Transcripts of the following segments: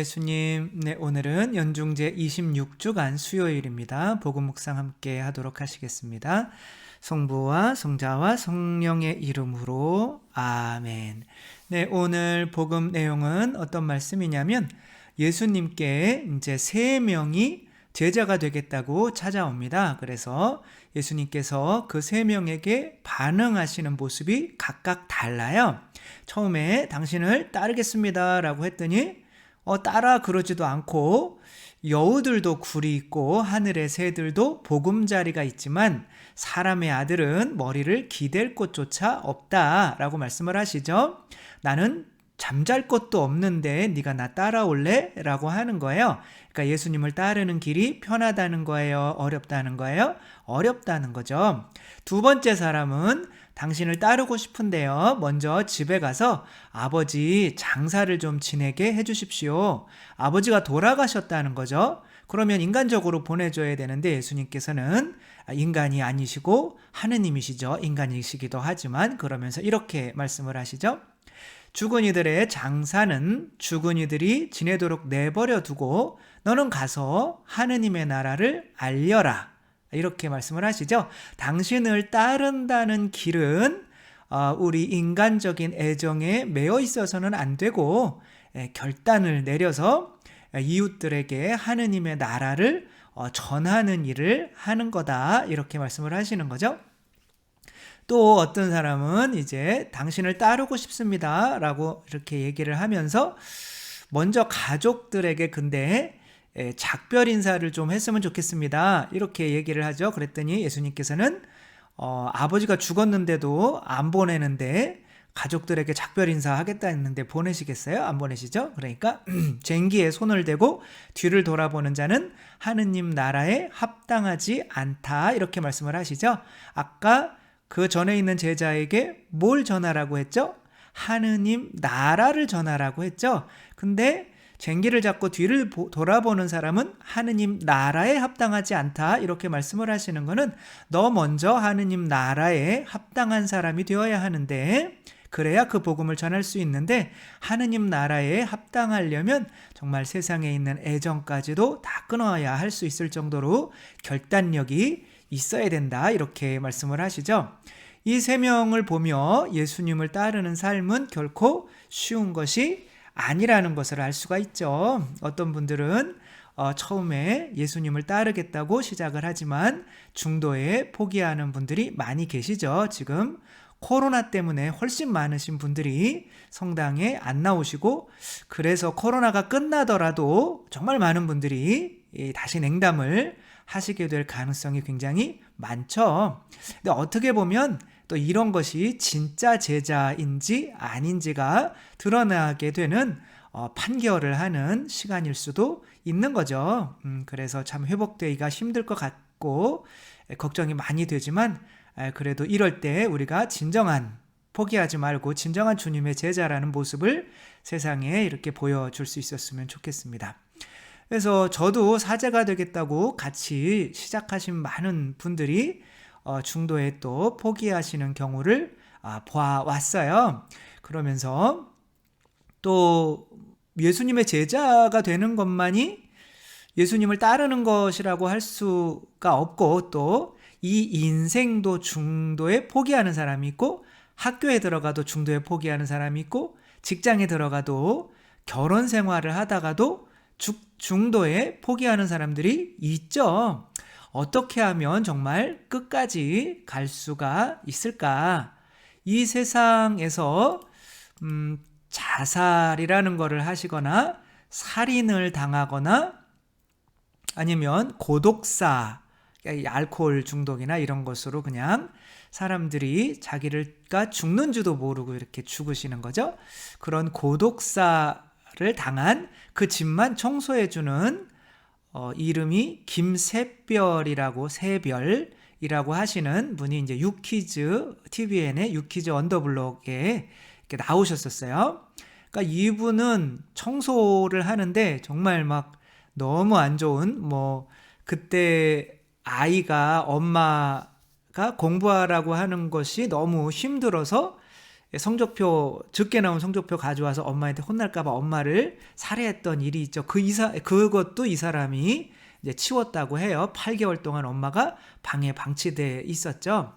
예수님. 네, 오늘은 연중제 26주간 수요일입니다. 복음 묵상 함께 하도록 하시겠습니다. 성부와 성자와 성령의 이름으로 아멘. 네, 오늘 복음 내용은 어떤 말씀이냐면 예수님께 이제 세 명이 제자가 되겠다고 찾아옵니다. 그래서 예수님께서 그 세 명에게 반응하시는 모습이 각각 달라요. 처음에 당신을 따르겠습니다. 라고 했더니 어, 따라 그러지도 않고 여우들도 굴이 있고 하늘의 새들도 보금자리가 있지만 사람의 아들은 머리를 기댈 곳조차 없다라고 말씀을 하시죠. 나는 잠잘 곳도 없는데 네가 나 따라올래? 라고 하는 거예요. 그러니까 예수님을 따르는 길이 편하다는 거예요? 어렵다는 거예요? 어렵다는 거죠. 두 번째 사람은 당신을 따르고 싶은데요. 먼저 집에 가서 아버지 장사를 좀 지내게 해주십시오. 아버지가 돌아가셨다는 거죠. 그러면 인간적으로 보내줘야 되는데 예수님께서는 인간이 아니시고 하느님이시죠. 인간이시기도 하지만 그러면서 이렇게 말씀을 하시죠. 죽은 이들의 장사는 죽은 이들이 지내도록 내버려 두고 너는 가서 하느님의 나라를 알려라. 이렇게 말씀을 하시죠. 당신을 따른다는 길은 어, 우리 인간적인 애정에 매여 있어서는 안 되고 결단을 내려서 이웃들에게 하느님의 나라를 어, 전하는 일을 하는 거다. 이렇게 말씀을 하시는 거죠. 또 어떤 사람은 이제 당신을 따르고 싶습니다. 라고 이렇게 얘기를 하면서 먼저 가족들에게 근데 예, 작별 인사를 좀 했으면 좋겠습니다. 이렇게 얘기를 하죠. 그랬더니 예수님께서는 어, 아버지가 죽었는데도 안 보내는데 가족들에게 작별 인사 하겠다 했는데 보내시겠어요? 안 보내시죠? 그러니까 쟁기에 손을 대고 뒤를 돌아보는 자는 하느님 나라에 합당하지 않다 이렇게 말씀을 하시죠. 아까 그 전에 있는 제자에게 뭘 전하라고 했죠? 하느님 나라를 전하라고 했죠. 근데 쟁기를 잡고 뒤를 돌아보는 사람은 하느님 나라에 합당하지 않다. 이렇게 말씀을 하시는 것은 너 먼저 하느님 나라에 합당한 사람이 되어야 하는데 그래야 그 복음을 전할 수 있는데 하느님 나라에 합당하려면 정말 세상에 있는 애정까지도 다 끊어야 할 수 있을 정도로 결단력이 있어야 된다. 이렇게 말씀을 하시죠. 이 세 명을 보며 예수님을 따르는 삶은 결코 쉬운 것이 아니라는 것을 알 수가 있죠. 어떤 분들은 어, 처음에 예수님을 따르겠다고 시작을 하지만 중도에 포기하는 분들이 많이 계시죠. 지금 코로나 때문에 훨씬 많으신 분들이 성당에 안 나오시고 그래서 코로나가 끝나더라도 정말 많은 분들이 다시 냉담을 하시게 될 가능성이 굉장히 많죠. 근데 어떻게 보면 또 이런 것이 진짜 제자인지 아닌지가 드러나게 되는 어, 판결을 하는 시간일 수도 있는 거죠. 음, 그래서 참 회복되기가 힘들 것 같고 걱정이 많이 되지만 그래도 이럴 때 우리가 진정한 포기하지 말고 진정한 주님의 제자라는 모습을 세상에 이렇게 보여줄 수 있었으면 좋겠습니다. 그래서 저도 사제가 되겠다고 같이 시작하신 많은 분들이 어, 중도에 또 포기하시는 경우를 아, 보아왔어요. 그러면서 또 예수님의 제자가 되는 것만이 예수님을 따르는 것이라고 할 수가 없고 또 이 인생도 중도에 포기하는 사람이 있고 학교에 들어가도 중도에 포기하는 사람이 있고 직장에 들어가도 결혼 생활을 하다가도 중도에 포기하는 사람들이 있죠. 어떻게 하면 정말 끝까지 갈 수가 있을까? 이 세상에서 음, 자살이라는 것을 하시거나 살인을 당하거나 아니면 고독사, 알코올 중독이나 이런 것으로 그냥 사람들이 자기를가 죽는 줄도 모르고 이렇게 죽으시는 거죠. 그런 고독사를 당한 그 집만 청소해주는 어, 이름이 김새별이라고 새별이라고 하시는 분이 이제 유키즈 TVN의 유키즈 언더블록에 이렇게 나오셨었어요. 그러니까 이분은 청소를 하는데 정말 막 너무 안 좋은 뭐 그때 아이가 엄마가 공부하라고 하는 것이 너무 힘들어서 성적표 적게 나온 성적표 가져와서 엄마한테 혼날까봐 엄마를 살해했던 일이 있죠. 그 이사 그것도 이 사람이 이제 치웠다고 해요. 8개월 동안 엄마가 방에 방치돼 있었죠.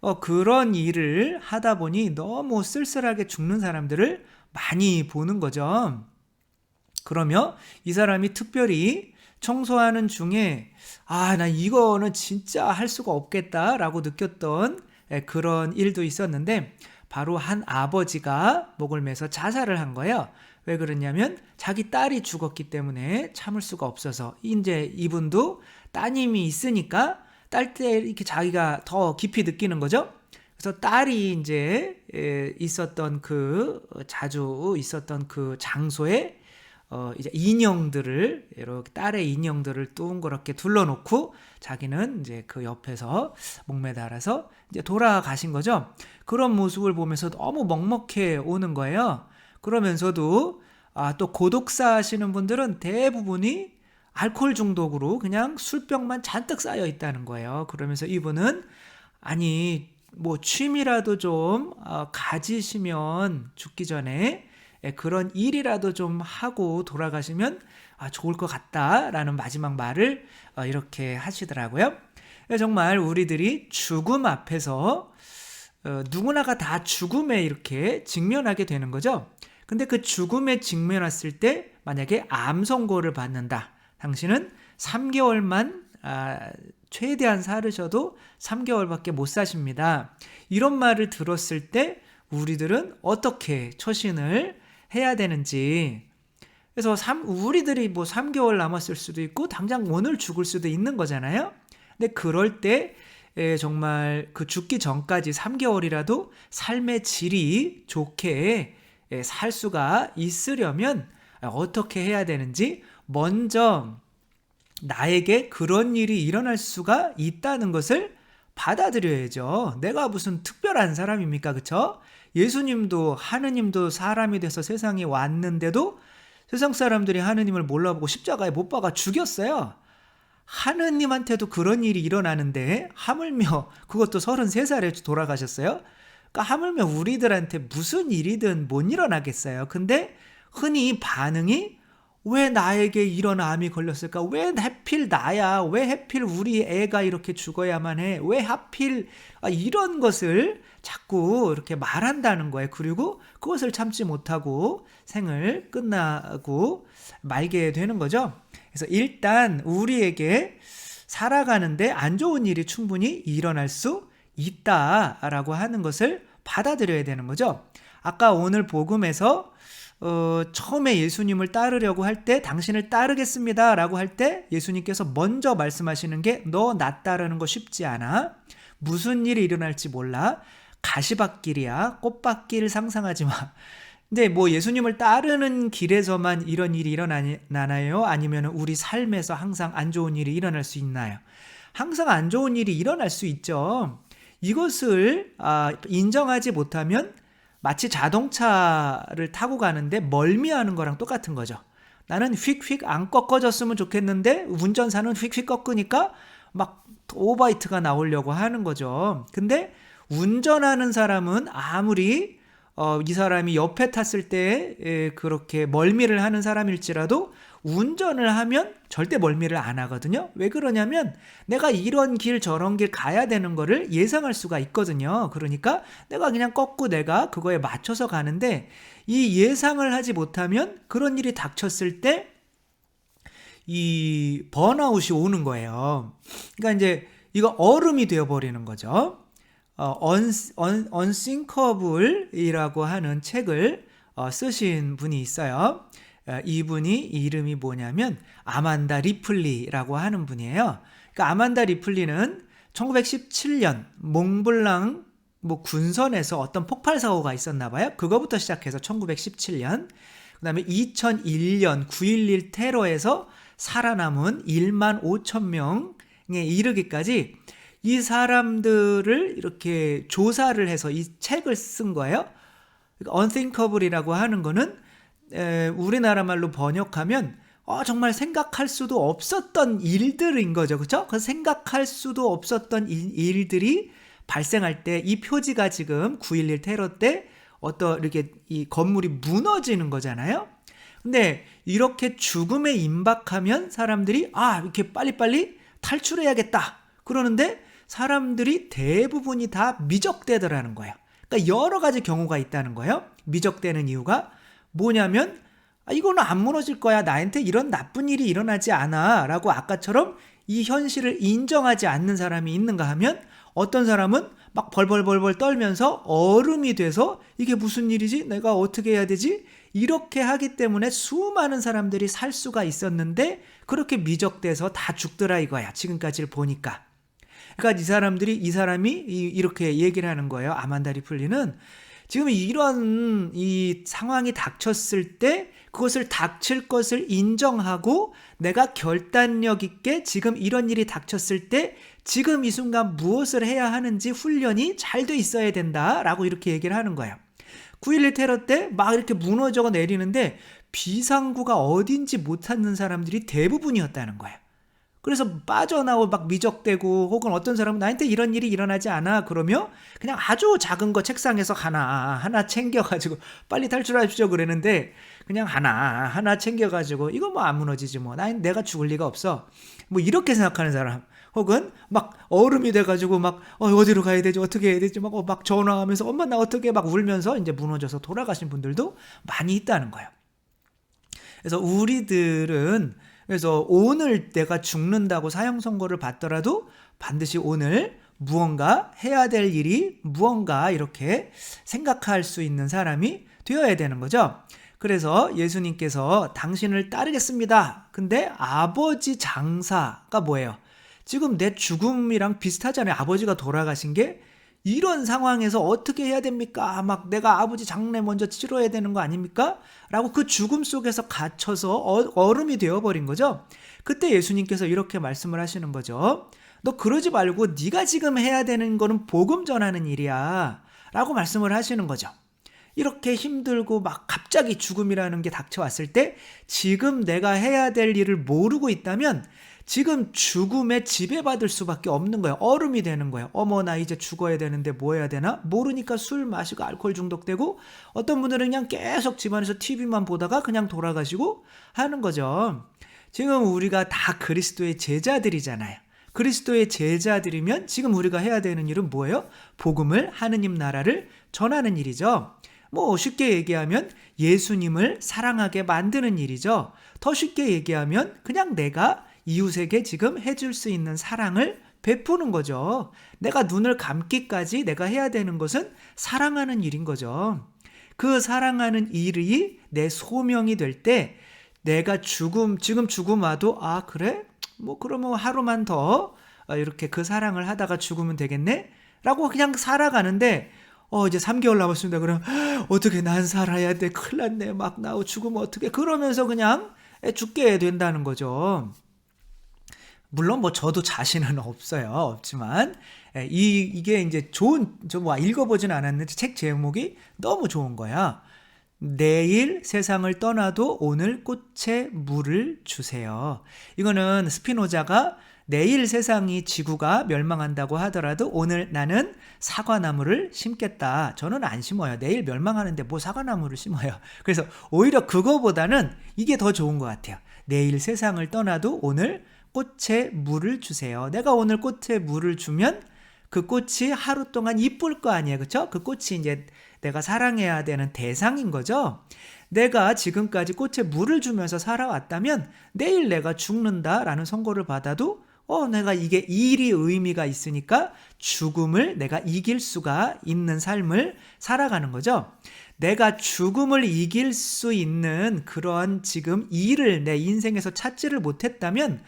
어, 그런 일을 하다 보니 너무 쓸쓸하게 죽는 사람들을 많이 보는 거죠. 그러며 이 사람이 특별히 청소하는 중에 아, 나 이거는 진짜 할 수가 없겠다라고 느꼈던 예, 그런 일도 있었는데 바로 한 아버지가 목을 매서 자살을 한 거예요. 왜 그러냐면 자기 딸이 죽었기 때문에 참을 수가 없어서 이제 이분도 따님이 있으니까 딸 때 이렇게 자기가 더 깊이 느끼는 거죠. 그래서 딸이 이제 에, 있었던 그 어, 자주 있었던 그 장소에 어 이제 인형들을 이렇게 딸의 인형들을 둥그렇게 둘러놓고 자기는 이제 그 옆에서 목매달아서 이제 돌아가신 거죠. 그런 모습을 보면서 너무 먹먹해 오는 거예요. 그러면서도 아, 또 고독사 하시는 분들은 대부분이 알코올 중독으로 그냥 술병만 잔뜩 쌓여 있다는 거예요. 그러면서 이분은 아니 뭐 취미라도 좀 어, 가지시면 죽기 전에 예, 그런 일이라도 좀 하고 돌아가시면 아, 좋을 것 같다라는 마지막 말을 어, 이렇게 하시더라고요. 예, 정말 우리들이 죽음 앞에서 어, 누구나가 다 죽음에 이렇게 직면하게 되는 거죠. 근데 그 죽음에 직면했을 때 만약에 암 선고를 받는다. 당신은 3개월만 아, 최대한 살으셔도 3개월밖에 못 사십니다. 이런 말을 들었을 때 우리들은 어떻게 처신을 해야 되는지 그래서 3, 우리들이 뭐 3개월 남았을 수도 있고 당장 오늘 죽을 수도 있는 거잖아요. 근데 그럴 때 에, 정말 그 죽기 전까지 3개월이라도 삶의 질이 좋게 에, 살 수가 있으려면 어떻게 해야 되는지 먼저 나에게 그런 일이 일어날 수가 있다는 것을 받아들여야죠. 내가 무슨 특별한 사람입니까? 그쵸? 예수님도 하느님도 사람이 돼서 세상에 왔는데도 세상 사람들이 하느님을 몰라보고 십자가에 못 박아 죽였어요. 하느님한테도 그런 일이 일어나는데 하물며 그것도 33살에 돌아가셨어요. 그러니까 하물며 우리들한테 무슨 일이든 못 일어나겠어요. 근데 흔히 반응이 왜 나에게 이런 암이 걸렸을까? 왜 하필 나야? 왜 하필 우리 애가 이렇게 죽어야만 해? 왜 하필 아, 이런 것을 자꾸 이렇게 말한다는 거예요. 그리고 그것을 참지 못하고 생을 끝나고 말게 되는 거죠. 그래서 일단 우리에게 살아가는데 안 좋은 일이 충분히 일어날 수 있다라고 하는 것을 받아들여야 되는 거죠. 아까 오늘 복음에서 어, 처음에 예수님을 따르려고 할 때 당신을 따르겠습니다 라고 할 때 예수님께서 먼저 말씀하시는 게 너 나 따르는 거 쉽지 않아. 무슨 일이 일어날지 몰라. 가시밭길이야. 꽃밭길 상상하지 마. 근데 뭐 예수님을 따르는 길에서만 이런 일이 일어나나요? 아니면 우리 삶에서 항상 안 좋은 일이 일어날 수 있나요? 항상 안 좋은 일이 일어날 수 있죠. 이것을 아, 인정하지 못하면 마치 자동차를 타고 가는데 멀미하는 거랑 똑같은 거죠. 나는 휙휙 안 꺾어졌으면 좋겠는데 운전사는 휙휙 꺾으니까 막 오바이트가 나오려고 하는 거죠. 근데 운전하는 사람은 아무리 어, 이 사람이 옆에 탔을 때 에, 그렇게 멀미를 하는 사람일지라도 운전을 하면 절대 멀미를 안 하거든요. 왜 그러냐면 내가 이런 길 저런 길 가야 되는 거를 예상할 수가 있거든요. 그러니까 내가 그냥 꺾고 내가 그거에 맞춰서 가는데 이 예상을 하지 못하면 그런 일이 닥쳤을 때 이 번아웃이 오는 거예요. 그러니까 이제 이거 얼음이 되어 버리는 거죠. 어, 언싱커블이라고 하는 책을 어, 쓰신 분이 있어요. 어, 이분이 이름이 뭐냐면 아만다 리플리라고 하는 분이에요. 그러니까 아만다 리플리는 1917년 몽블랑 뭐 군선에서 어떤 폭발 사고가 있었나 봐요. 그거부터 시작해서 1917년 그다음에 2001년 9.11 테러에서 살아남은 1만 5천 명에 이르기까지 이 사람들을 이렇게 조사를 해서 이 책을 쓴 거예요. 그러니까 unthinkable이라고 하는 거는 에, 우리나라 말로 번역하면 어, 정말 생각할 수도 없었던 일들인 거죠. 그렇죠? 그 생각할 수도 없었던 일, 일들이 발생할 때 이 표지가 지금 9.11 테러 때 어떤 이렇게 이 건물이 무너지는 거잖아요. 근데 이렇게 죽음에 임박하면 사람들이 아, 이렇게 빨리빨리 탈출해야겠다. 그러는데 사람들이 대부분이 다 미적대더라는 거예요. 그러니까 여러 가지 경우가 있다는 거예요. 미적대는 이유가 뭐냐면 아, 이거는 안 무너질 거야. 나한테 이런 나쁜 일이 일어나지 않아. 라고 아까처럼 이 현실을 인정하지 않는 사람이 있는가 하면 어떤 사람은 막 벌벌벌벌 떨면서 얼음이 돼서 이게 무슨 일이지? 내가 어떻게 해야 되지? 이렇게 하기 때문에 수많은 사람들이 살 수가 있었는데 그렇게 미적돼서 다 죽더라 이거야. 지금까지를 보니까. 그러니까 이 사람들이 이 사람이 이렇게 얘기를 하는 거예요. 아만다 리플리는 지금 이런 이 상황이 닥쳤을 때 그것을 닥칠 것을 인정하고 내가 결단력 있게 지금 이런 일이 닥쳤을 때 지금 이 순간 무엇을 해야 하는지 훈련이 잘 돼 있어야 된다라고 이렇게 얘기를 하는 거예요. 9.11 테러 때 막 이렇게 무너져 내리는데 비상구가 어딘지 못 찾는 사람들이 대부분이었다는 거예요. 그래서 빠져나오고 막 미적대고 혹은 어떤 사람은 나한테 이런 일이 일어나지 않아 그러며 그냥 아주 작은 거 책상에서 하나 하나 챙겨가지고 빨리 탈출하십시오 그랬는데 그냥 하나 하나 챙겨가지고 이거 뭐 안 무너지지 뭐. 나, 내가 죽을 리가 없어. 뭐 이렇게 생각하는 사람. 혹은 막 얼음이 돼가지고 막 어, 디로 가야 되지? 어떻게 해야 되지? 막, 어, 막 전화하면서 엄마 나 어떻게 막 울면서 이제 무너져서 돌아가신 분들도 많이 있다는 거예요. 그래서 우리들은 그래서 오늘 내가 죽는다고 사형 선고를 받더라도 반드시 오늘 무언가 해야 될 일이 무언가 이렇게 생각할 수 있는 사람이 되어야 되는 거죠. 그래서 예수님께서 당신을 따르겠습니다. 근데 아버지 장사가 뭐예요? 지금 내 죽음이랑 비슷하잖아요. 아버지가 돌아가신 게 이런 상황에서 어떻게 해야 됩니까? 막 내가 아버지 장례 먼저 치러야 되는 거 아닙니까? 라고 그 죽음 속에서 갇혀서 어, 얼음이 되어버린 거죠. 그때 예수님께서 이렇게 말씀을 하시는 거죠. 너 그러지 말고 네가 지금 해야 되는 거는 복음 전하는 일이야. 라고 말씀을 하시는 거죠. 이렇게 힘들고 막 갑자기 죽음이라는 게 닥쳐왔을 때 지금 내가 해야 될 일을 모르고 있다면 지금 죽음에 지배받을 수밖에 없는 거예요. 얼음이 되는 거예요. 어머, 나 이제 죽어야 되는데 뭐 해야 되나? 모르니까 술 마시고 알코올 중독되고 어떤 분들은 그냥 계속 집안에서 TV만 보다가 그냥 돌아가시고 하는 거죠. 지금 우리가 다 그리스도의 제자들이잖아요. 그리스도의 제자들이면 지금 우리가 해야 되는 일은 뭐예요? 복음을 하느님 나라를 전하는 일이죠. 뭐 쉽게 얘기하면 예수님을 사랑하게 만드는 일이죠. 더 쉽게 얘기하면 그냥 내가 이웃에게 지금 해줄 수 있는 사랑을 베푸는 거죠. 내가 눈을 감기까지 내가 해야 되는 것은 사랑하는 일인 거죠. 그 사랑하는 일이 내 소명이 될 때 내가 죽음, 지금 죽음 와도, 아, 그래? 뭐, 그러면 하루만 더 이렇게 그 사랑을 하다가 죽으면 되겠네? 라고 그냥 살아가는데, 어, 이제 3개월 남았습니다. 그럼, 어떻게 난 살아야 돼? 큰일 났네. 막 나오 죽으면 어떻게? 그러면서 그냥 죽게 된다는 거죠. 물론 뭐 저도 자신은 없어요. 없지만 예, 이 이게 이제 좋은 좀뭐 읽어보진 않았는데 책 제목이 너무 좋은 거야. 내일 세상을 떠나도 오늘 꽃에 물을 주세요. 이거는 스피노자가 내일 세상이 지구가 멸망한다고 하더라도 오늘 나는 사과나무를 심겠다. 저는 안 심어요. 내일 멸망하는데 뭐 사과나무를 심어요. 그래서 오히려 그거보다는 이게 더 좋은 것 같아요. 내일 세상을 떠나도 오늘 꽃에 물을 주세요. 내가 오늘 꽃에 물을 주면 그 꽃이 하루 동안 이쁠 거 아니에요. 그쵸? 그 꽃이 이제 내가 사랑해야 되는 대상인 거죠. 내가 지금까지 꽃에 물을 주면서 살아왔다면 내일 내가 죽는다라는 선고를 받아도 어, 내가 이게 일이 의미가 있으니까 죽음을 내가 이길 수가 있는 삶을 살아가는 거죠. 내가 죽음을 이길 수 있는 그런 지금 일을 내 인생에서 찾지를 못했다면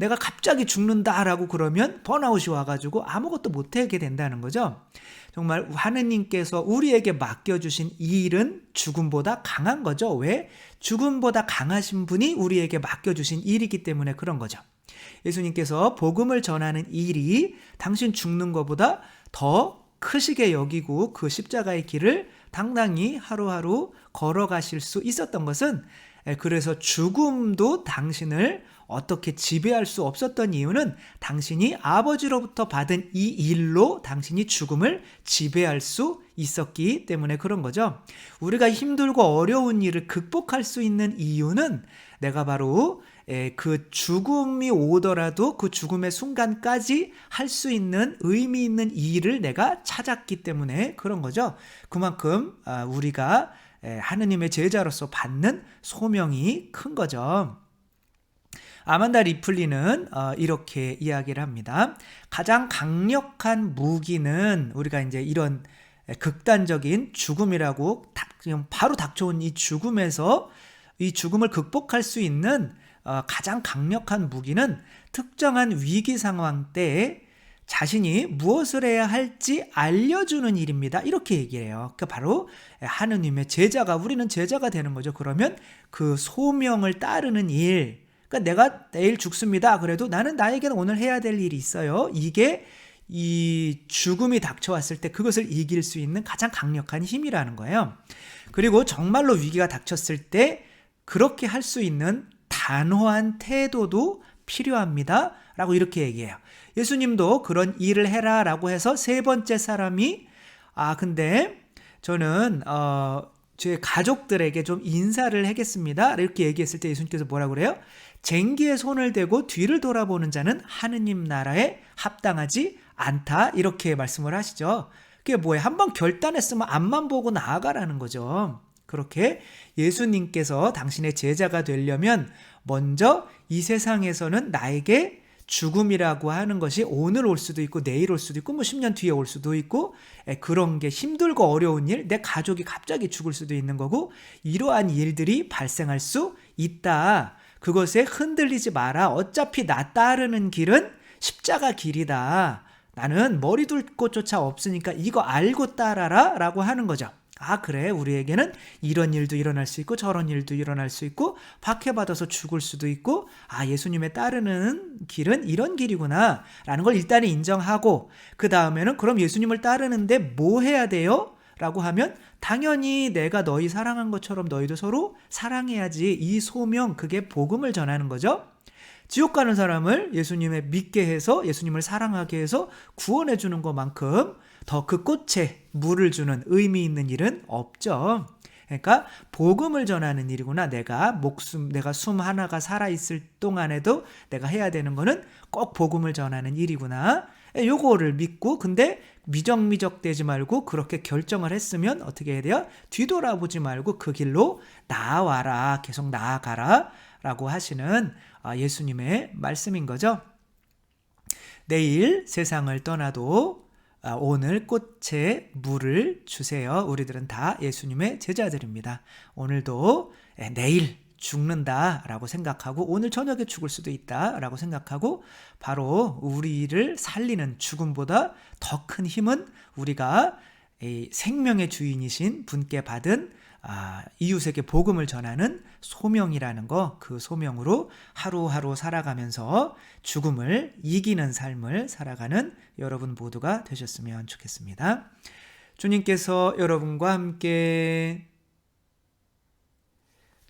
내가 갑자기 죽는다라고 그러면 번아웃이 와가지고 아무것도 못하게 된다는 거죠. 정말 하느님께서 우리에게 맡겨주신 이 일은 죽음보다 강한 거죠. 왜? 죽음보다 강하신 분이 우리에게 맡겨주신 일이기 때문에 그런 거죠. 예수님께서 복음을 전하는 일이 당신 죽는 것보다 더 크시게 여기고 그 십자가의 길을 당당히 하루하루 걸어가실 수 있었던 것은 그래서 죽음도 당신을 어떻게 지배할 수 없었던 이유는 당신이 아버지로부터 받은 이 일로 당신이 죽음을 지배할 수 있었기 때문에 그런 거죠. 우리가 힘들고 어려운 일을 극복할 수 있는 이유는 내가 바로 에, 그 죽음이 오더라도 그 죽음의 순간까지 할 수 있는 의미 있는 일을 내가 찾았기 때문에 그런 거죠. 그만큼 아, 우리가 에, 하느님의 제자로서 받는 소명이 큰 거죠. 아만다 리플리는 어, 이렇게 이야기를 합니다. 가장 강력한 무기는 우리가 이제 이런 극단적인 죽음이라고 바로 닥쳐온 이 죽음에서 이 죽음을 극복할 수 있는 어, 가장 강력한 무기는 특정한 위기 상황 때에 자신이 무엇을 해야 할지 알려주는 일입니다. 이렇게 얘기해요. 그 바로 하느님의 제자가 우리는 제자가 되는 거죠. 그러면 그 소명을 따르는 일. 그러니까 내가 내일 죽습니다. 그래도 나는 나에게는 오늘 해야 될 일이 있어요. 이게 이 죽음이 닥쳐왔을 때 그것을 이길 수 있는 가장 강력한 힘이라는 거예요. 그리고 정말로 위기가 닥쳤을 때 그렇게 할 수 있는 단호한 태도도 필요합니다. 라고 이렇게 얘기해요. 예수님도 그런 일을 해라 라고 해서 세 번째 사람이 아, 근데 저는, 어, 제 가족들에게 좀 인사를 하겠습니다. 이렇게 얘기했을 때 예수님께서 뭐라 그래요? 쟁기에 손을 대고 뒤를 돌아보는 자는 하느님 나라에 합당하지 않다. 이렇게 말씀을 하시죠. 그게 뭐예요? 한번 결단했으면 앞만 보고 나아가라는 거죠. 그렇게 예수님께서 당신의 제자가 되려면 먼저 이 세상에서는 나에게 죽음이라고 하는 것이 오늘 올 수도 있고 내일 올 수도 있고 뭐 10년 뒤에 올 수도 있고 그런 게 힘들고 어려운 일, 내 가족이 갑자기 죽을 수도 있는 거고 이러한 일들이 발생할 수 있다. 그것에 흔들리지 마라. 어차피 나 따르는 길은 십자가 길이다. 나는 머리 둘 곳조차 없으니까 이거 알고 따라라 라고 하는 거죠. 아, 그래. 우리에게는 이런 일도 일어날 수 있고 저런 일도 일어날 수 있고 박해받아서 죽을 수도 있고 아, 예수님의 따르는 길은 이런 길이구나. 라는 걸 일단은 인정하고 그 다음에는 그럼 예수님을 따르는데 뭐 해야 돼요? 라고 하면 당연히 내가 너희 사랑한 것처럼 너희도 서로 사랑해야지. 이 소명, 그게 복음을 전하는 거죠. 지옥 가는 사람을 예수님의 믿게 해서 예수님을 사랑하게 해서 구원해 주는 것만큼 더 그 꽃에 물을 주는 의미 있는 일은 없죠. 그러니까 복음을 전하는 일이구나. 내가 목숨, 내가 숨 하나가 살아 있을 동안에도 내가 해야 되는 거는 꼭 복음을 전하는 일이구나. 요거를 믿고 근데 미적미적 되지 말고 그렇게 결정을 했으면 어떻게 해야 돼요? 뒤돌아보지 말고 그 길로 나와라. 계속 나아가라. 라고 하시는 아, 예수님의 말씀인 거죠. 내일 세상을 떠나도 아, 오늘 꽃에 물을 주세요. 우리들은 다 예수님의 제자들입니다. 오늘도 내일 죽는다라고 생각하고 오늘 저녁에 죽을 수도 있다라고 생각하고 바로 우리를 살리는 죽음보다 더 큰 힘은 우리가 생명의 주인이신 분께 받은 아, 이웃에게 복음을 전하는 소명이라는 거, 그 소명으로 하루하루 살아가면서 죽음을 이기는 삶을 살아가는 여러분 모두가 되셨으면 좋겠습니다. 주님께서 여러분과 함께